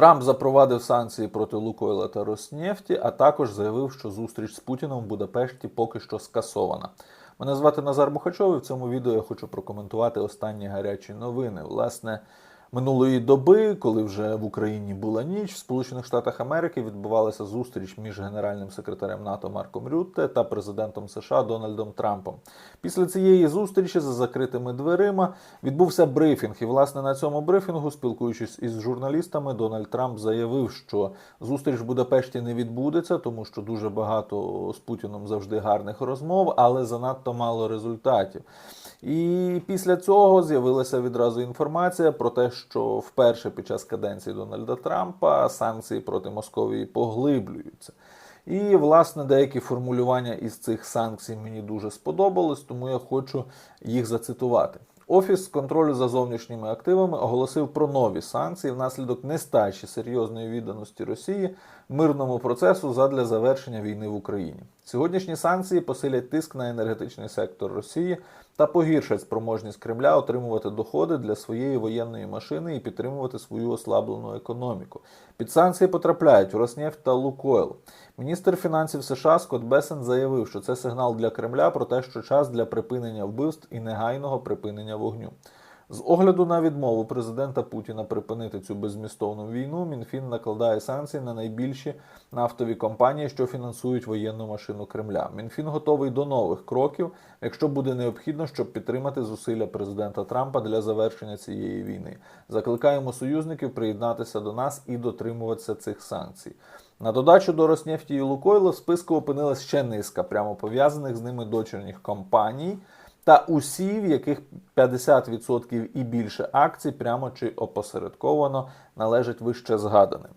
Трамп запровадив санкції проти Лукойла та Роснефті, а також заявив, що зустріч з Путіним в Будапешті поки що скасована. Мене звати Назар Мухачов і в цьому відео я хочу прокоментувати останні гарячі новини. Власне, минулої доби, коли вже в Україні була ніч, в Сполучених Штатах Америки відбувалася зустріч між генеральним секретарем НАТО Марком Рютте та президентом США Дональдом Трампом. Після цієї зустрічі за закритими дверима відбувся брифінг. І, власне, на цьому брифінгу, спілкуючись із журналістами, Дональд Трамп заявив, що зустріч в Будапешті не відбудеться, тому що дуже багато з Путіном завжди гарних розмов, але занадто мало результатів. І після цього з'явилася відразу інформація про те, що вперше під час каденції Дональда Трампа санкції проти Московії поглиблюються. І, власне, деякі формулювання із цих санкцій мені дуже сподобались, тому я хочу їх зацитувати. Офіс контролю за зовнішніми активами оголосив про нові санкції внаслідок нестачі серйозної відданості Росії мирному процесу задля завершення війни в Україні. Сьогоднішні санкції посилять тиск на енергетичний сектор Росії та погіршать спроможність Кремля отримувати доходи для своєї воєнної машини і підтримувати свою ослаблену економіку. Під санкції потрапляють Роснефть та Лукойл. Міністр фінансів США Скотт Бесен заявив, що це сигнал для Кремля про те, що час для припинення вбивств і негайного припинення вогню. З огляду на відмову президента Путіна припинити цю беззмістовну війну, Мінфін накладає санкції на найбільші нафтові компанії, що фінансують воєнну машину Кремля. Мінфін готовий до нових кроків, якщо буде необхідно, щоб підтримати зусилля президента Трампа для завершення цієї війни. Закликаємо союзників приєднатися до нас і дотримуватися цих санкцій. На додачу до Роснефті і Лукойла в списку опинилась ще низка прямо пов'язаних з ними дочірніх компаній та усі, в яких 50% і більше акцій прямо чи опосередковано належать вище згаданим.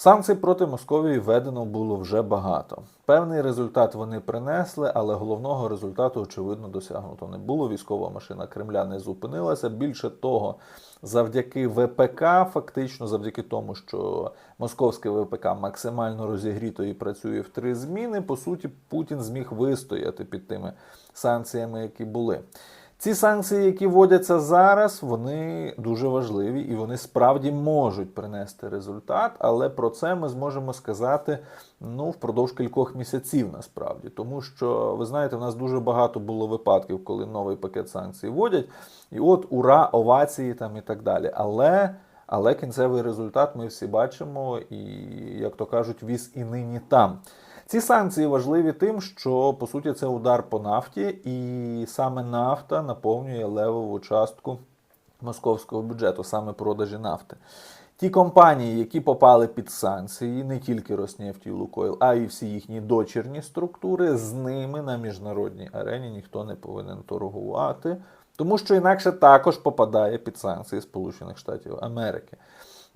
Санкцій проти Московії введено було вже багато. Певний результат вони принесли, але головного результату, очевидно, досягнуто не було. Військова машина Кремля не зупинилася. Більше того, завдяки ВПК, фактично, завдяки тому, що московське ВПК максимально розігріто і працює в три зміни, по суті, Путін зміг вистояти під тими санкціями, які були. Ці санкції, які вводяться зараз, вони дуже важливі і вони справді можуть принести результат, але про це ми зможемо сказати ну, впродовж кількох місяців насправді. Тому що, ви знаєте, в нас дуже багато було випадків, коли новий пакет санкцій вводять, і от ура, овації там і так далі. Але. Але кінцевий результат ми всі бачимо, і, як то кажуть, віз і нині там. Ці санкції важливі тим, що по суті це удар по нафті, і саме нафта наповнює левову частку московського бюджету, саме продажі нафти. Ті компанії, які попали під санкції, не тільки Роснефть і Лукойл, а й всі їхні дочірні структури, з ними на міжнародній арені ніхто не повинен торгувати, тому що інакше також попадає під санкції Сполучених Штатів Америки.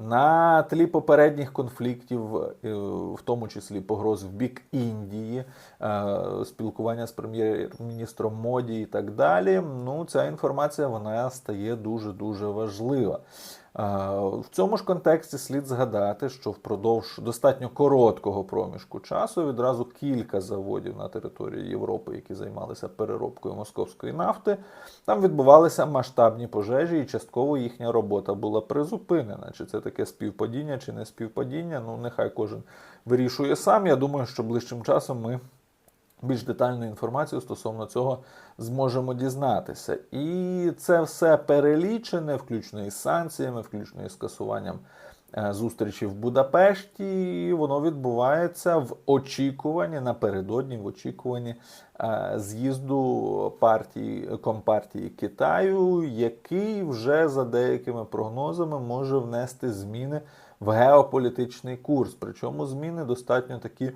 На тлі попередніх конфліктів, е, в тому числі погроз в бік Індії, е, спілкування з прем'єр-міністром Моді і так далі. Ну, ця інформація вона стає дуже дуже важлива. В цьому ж контексті слід згадати, що впродовж достатньо короткого проміжку часу відразу кілька заводів на території Європи, які займалися переробкою московської нафти, там відбувалися масштабні пожежі, і частково їхня робота була призупинена. Чи це таке співпадіння, чи не співпадіння? Ну, нехай кожен вирішує сам. Я думаю, що ближчим часом ми більш детальну інформацію стосовно цього зможемо дізнатися. І це все перелічене, включно із санкціями, включно із скасуванням е, зустрічі в Будапешті. І воно відбувається в очікуванні напередодні, в очікуванні е, з'їзду партії компартії Китаю, який вже за деякими прогнозами може внести зміни в геополітичний курс. Причому зміни достатньо такі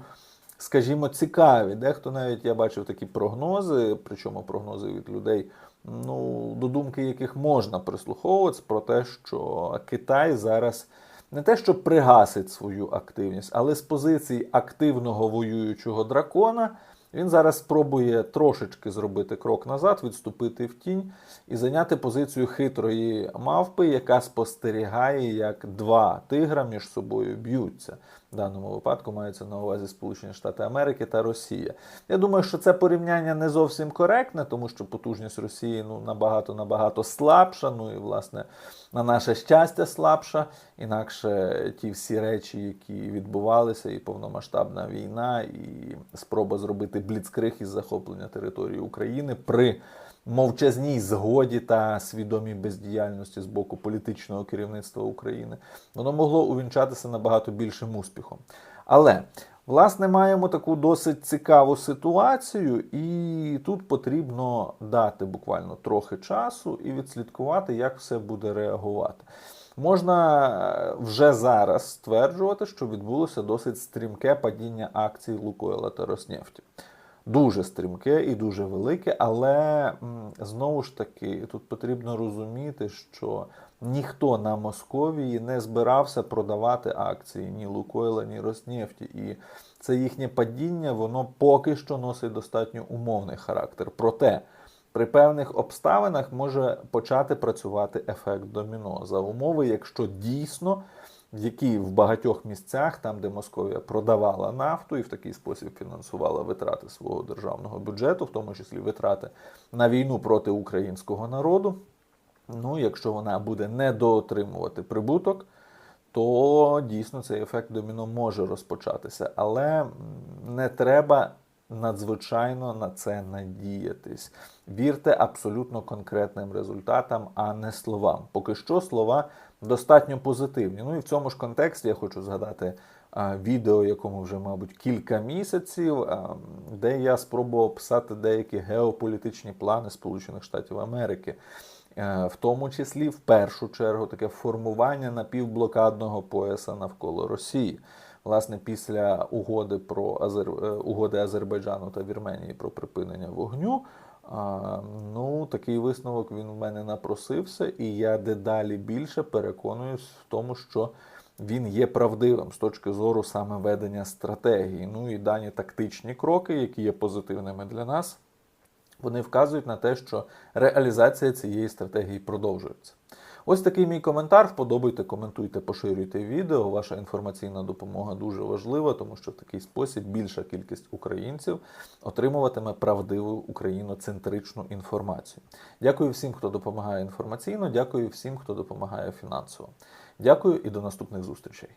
скажімо, цікаві. Дехто навіть я бачив такі прогнози, причому прогнози від людей, ну, до думки яких можна прислуховуватися про те, що Китай зараз не те, що пригасить свою активність, але з позиції активного воюючого дракона Він зараз спробує трошечки зробити крок назад, відступити в тінь і зайняти позицію хитрої мавпи, яка спостерігає, як два тигра між собою б'ються. Даному випадку мається на увазі Сполучені Штати Америки та Росія. Я думаю, що це порівняння не зовсім коректне, тому що потужність Росії ну набагато набагато слабша. Ну і власне на наше щастя слабша. Інакше ті всі речі, які відбувалися, і повномасштабна війна, і спроба зробити бліцкриг із захоплення території України при мовчазній згоді та свідомій бездіяльності з боку політичного керівництва України, воно могло увінчатися набагато більшим успіхом. Але власне маємо таку досить цікаву ситуацію, і тут потрібно дати буквально трохи часу і відслідкувати, як все буде реагувати. Можна е, вже зараз стверджувати, що відбулося досить стрімке падіння акцій Лукойла та Роснефті. Дуже стрімке і дуже велике, але знову ж таки тут потрібно розуміти, що ніхто на Московії не збирався продавати акції ні Лукойла, ні Роснефті. І це їхнє падіння, воно поки що носить достатньо умовний характер. Проте при певних обставинах може почати працювати ефект доміно за умови, якщо дійсно які в багатьох місцях, там де Московія продавала нафту і в такий спосіб фінансувала витрати свого державного бюджету, в тому числі витрати на війну проти українського народу. Ну, якщо вона буде недоотримувати прибуток, то дійсно цей ефект доміно може розпочатися. Але не треба надзвичайно на це надіятись. Вірте абсолютно конкретним результатам, а не словам. Поки що слова достатньо позитивні. Ну і в цьому ж контексті я хочу згадати відео, якому вже, мабуть, кілька місяців, де я спробував писати деякі геополітичні плани Сполучених Штатів Америки. Е, В тому числі, в першу чергу, таке формування напівблокадного пояса навколо Росії. Власне, після угоди про Азер... е, угоди Азербайджану та Вірменії про припинення вогню. А, ну, такий висновок він в мене напросився, і я дедалі більше переконуюсь в тому, що він є правдивим з точки зору саме ведення стратегії. Ну і дані тактичні кроки, які є позитивними для нас, вони вказують на те, що реалізація цієї стратегії продовжується. Ось такий мій коментар. Вподобайте, коментуйте, поширюйте відео. Ваша інформаційна допомога дуже важлива, тому що в такий спосіб більша кількість українців отримуватиме правдиву україноцентричну інформацію. Дякую всім, хто допомагає інформаційно. Дякую всім, хто допомагає фінансово. Дякую і до наступних зустрічей.